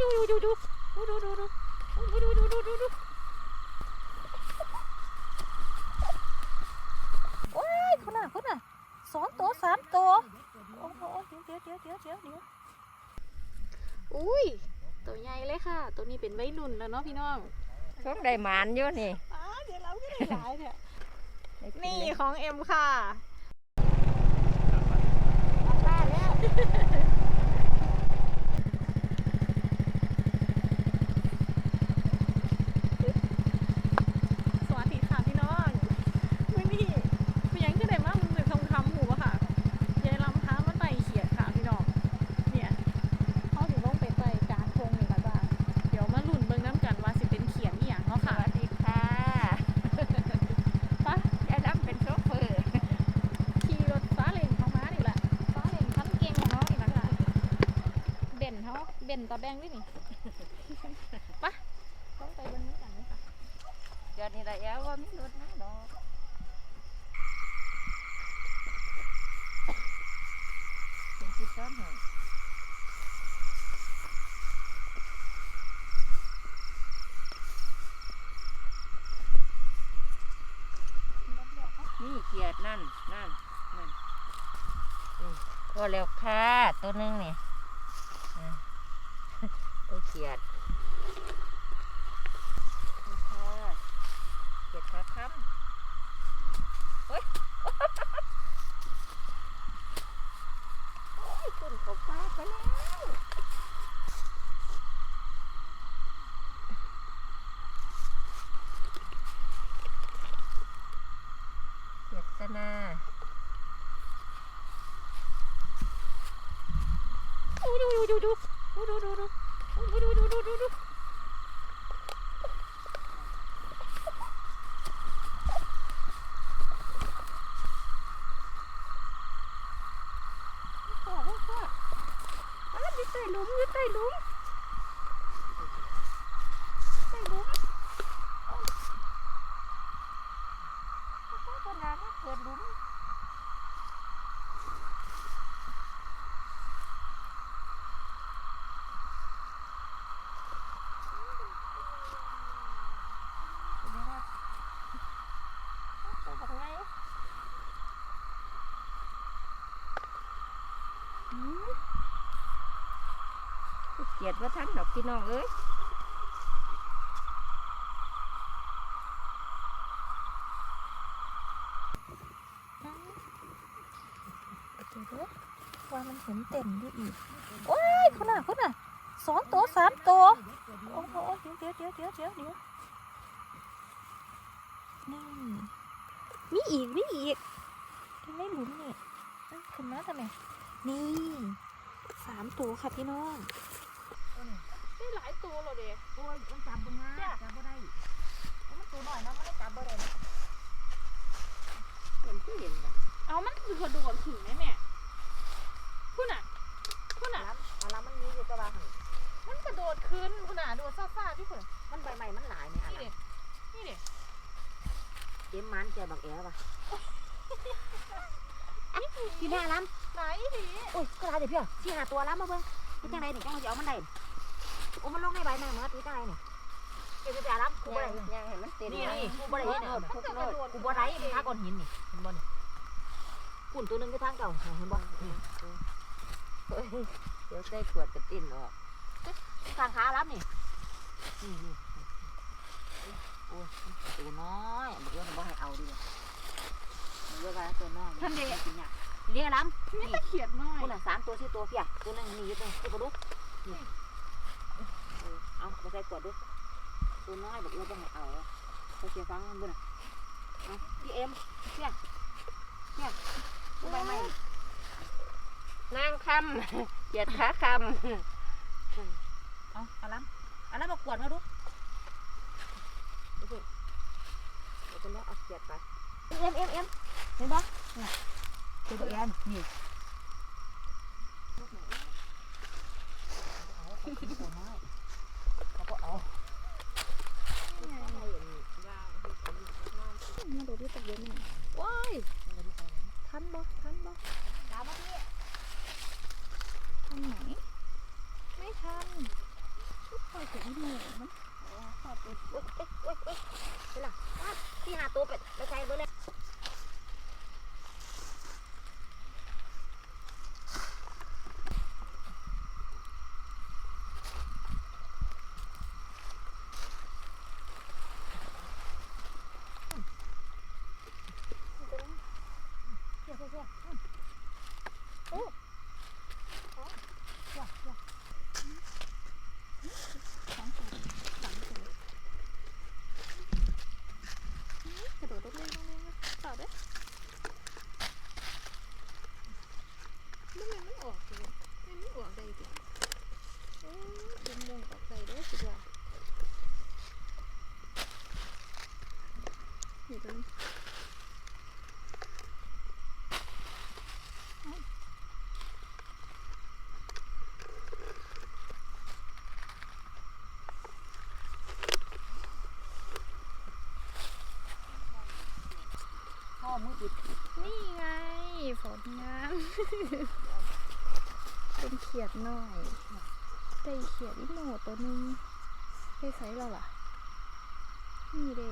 ดูดูดูดูดูดูดูดูดูดูดูดูดูโอ้ยคุณน่ะคุณน่ะสองตัวสามตัวโอ้โหเดี๋ยวเดี๋ยวเดี๋ยวเดี๋ยวเดี๋ยวอุ้ยตัวใหญ่เลยค่ะ ตัวนี้เป็นวัยรุ่นแล้วเนาะพี่น้องสงได้หมานอยู่นี่อ้าเดี๋ยวเราก็ได้หลายเนี่ยได้กินี่ของเอ็มค่ะมาแล้ว สวัสดีค่ะพี่น้องมื่อนี้เป็นหยังคือได้มามึงเป็นทองคำหูอะค่ะยายลำท้ามันไต่เขียดค่ะพี่น้อง เนี่ยเขาถึงลงไปไต่กลารทงนี่ละจ้าเดี๋ยวมาลุ้นเบิ่งน้ำกันว่าสิเป็นเขียดอีหยังเนาะ ส ค่ะ วัสดีค่ะ ไปะ ยายรับเป็นโชเฟอร์ ขี่รถฟ้าเล่งของม้านี่แหละฟ้าเล่งคันเก่งของเขานี่ละค่ะเบน เขาเบนตะแบงด้วยนี่ปะต้องไปบิ่งน้กันเลยค่ะจอดนี่ละแอลว่ามีรถนะดอกเป็นที่ซ้อนให้นี่เขียดนั่นนั่นนั่นพอแล้วค่ะตัวนึงนี่ เขียดเขียดขาค้ำโอ้ยโอ้ยคุณเขาปลาไปแล้วเขียดสนาดูดูดูดูดูดูดู กียดว่าท่านดอกพี่น้องเอ้ยเดี๋ยวเดี๋ยวว่ามันเห็นเต็มด้วยอีก โอ้ยคุณน่ะคุณน่ะสองตัวสามตัว โอ้โหเดี๋ยวเดี๋ยวเดี๋ยวเดี๋ยวเดี๋ยวเดี๋ยวนี่มีอีกมีอีกไม่หลุมนี่อะขึ้นมาทำไมนี่สามตัวค่ะพี่น้อง นี่หลายตัวเลยเด็กโอ้ยมันจับบ่ง่ายจับบ่ได้มันตัวหน่อยนะมันได้จับบ่ได้นะเห็นคือเห็นนะเอามันคือกระโดดถึงไหมแม่คุณน่ะคุณน่ะเอาละมันมีอยู่ตัวว่าหั่นมันกระโดดขึ้นคุณน่ะโดดซ่าๆพี่คุณน่ะมันใบใหม่มันหลายเนี่ยอันนี่นั้นเด็นี่เด็เต็มมันใจบักแอ๋ว่ะพี่แม่ล้ไหนดิำโอ้ยก็หลายเดี๋ยวพี่อะสี่ห้าตัวล้ำมาเบิ่งนี่จังไดนี่จังสิเอามันได้ โอ้มันลงในใบแม่เหมือนนี่จังไดนี่เดี๋ยวจะล้ำกูบ่ได้ยังเห็นมันเต็มนี่นี่กูบ่ได้เห็นเนี่ยทุกโลดกูบ่ได้มันทาก้อนหินนี่เห็นบ่นี่กุ่นตัวหนึงอยู่ทางเก่าเห็นบ่นี่เฮ้ยเดี๋ยวใส่ขวดกระติ้นออกทางขาล้ำนี่นี่นี่โอ้ยตัวน้อยบอกว่าบ่ให้เอาดิบอกว่าว่าตัวน้อยท่านเด็กกินเนี่ยเรียกล้ำนี่ตะเขียดน้อยคุณอะสามตัวสี่ตัวเพียตัวหนึงนี่อยู่ตรงที่กระดูกนี่เออเอาไป ใส่ขวดดูตัวน้อยบอกว่าบ่ให้เอาเขาเสียฟังมันบุ่นอะเอาพี่เอ็มเพียเพียตัวใบไม้นางคำเหยียดขาคำเอาเอาล้ำเอาล้ำมากวดมาดูดูสิเดี๋ยวจะเลือกเอาเกียดไปเอ็มเอ็มเอ็มเห็นปะเนี่ยตัวตัวเอ็มนี่ เขาก็เอา มา ดูที่ตะเวนนี่ว้ายทันบ่ทันบ่ทันไหนไม่ทันหมูมันชอบเป็นเว้ยเอ้ยเว้ยเอ้ยเวลาอ้าวที่หาตัวเป็ดไปใช้เบอร์เลย เขี่ยเขี่ยเขี่ย สองตัวสามตัวกระโดดลงเลยลงเลยต่อเด้มันมันมัน ออกเลยมันมันออกได้ดิโอ้ยเป็นวงออกได้เด้อสิว่านี่ตัวนี้พ่อมือปิดนี่ไงผลงาน เป็นเขียดหน่อยได้เขียดอีโมตัวนึงได้ใส่เราล่ะนี่เด้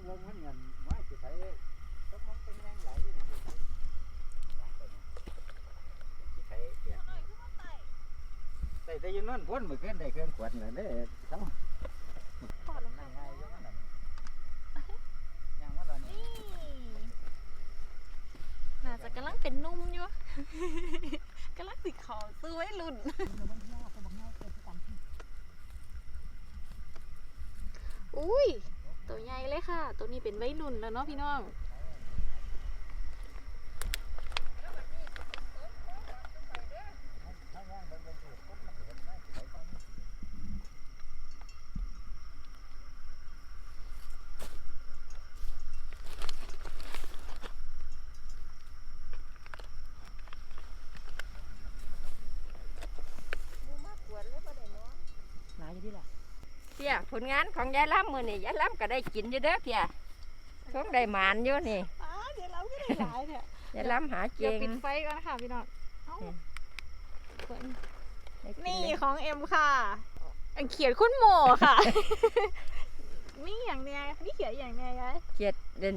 เฮ็ดนี่ยังมันเงินไม่สิใช้สมองเป็นยังไหลอยู่นี่สิใช้เปียกใส่แต่อยืนนั่นพ้นมือขึ้นได้เครื่องขวดเลยเด้อทั้งพอดลงไปง่ายๆอยู่นั่นน่ะยังว่าตอนนี้นี่น่าจะกำลังเป็นนุ่มอยู่ กำลังติดขอซื้อไว้รุ่น อุ้ย ค่ะ ตัวนี้เป็นไว้รุ่นแล้วเนาะพี่น้อง หลายอยู่ดีแหละ เพี่ยผลงานของยายล้ำมือนี่ยายล้ำก็ได้กินอยู่เด้อเพี่ยช่วงได้หมานอยู่นี่อ้าเดี๋ยวเราก็ได้หลายเนี่ยยายล้ำหาเดี๋ยวเก่งปิดไฟก่อนค่ะพี่น้องเอ้าอืมเปิดได้กินี่เลยของเอ็มค่ะอันเขียนคุณโมค่ะนี่อย่างเนี้ยนี่เขียนอย่างเนี้ยยายเขียดเดิน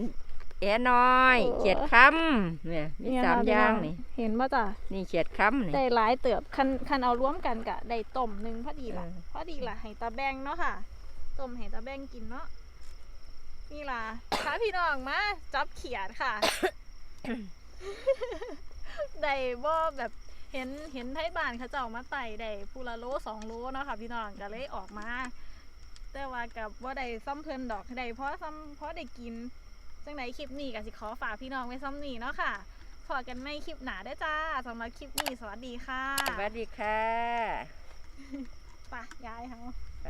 แอน้อยโอ้เขียดคำเนี่ยมีเนี่ยสามค่ะอย่างพี่น้องนี่ เห็นป่ะจ้ะนี่เขียดคำนี่ได้หลายเติบคันคันเอาร่วมกันกะได้ต้มหนึ่งพอดีละเออพอดีละให้ตาแบงเนาะค่ะต้มให้ตาแบงกินเนาะนี่ล่ะพาพี่น้องมาจับเขียดค่ะได้บ่แบบเห็นเห็นไทยบ้านเขาเจ้ามาไต่ได้ผู้ละโลสองโลเนาะค่ะพี่น้องก็เลยออกมา แต่ว่ากับว่าได้ซ้ำเพิ่นดอกได้เพราะซ้ำเพราะได้กิน จังไดคลิปนี้ก็สิขอฝากพี่น้องไว้ซ้ำนี้เนาะค่ะพอกันไม่คลิปหนาได้อจ้าสำหรับคลิปนี้สวัสดีค่ะสวัสดีค่ะ ไปย้ายเขาไป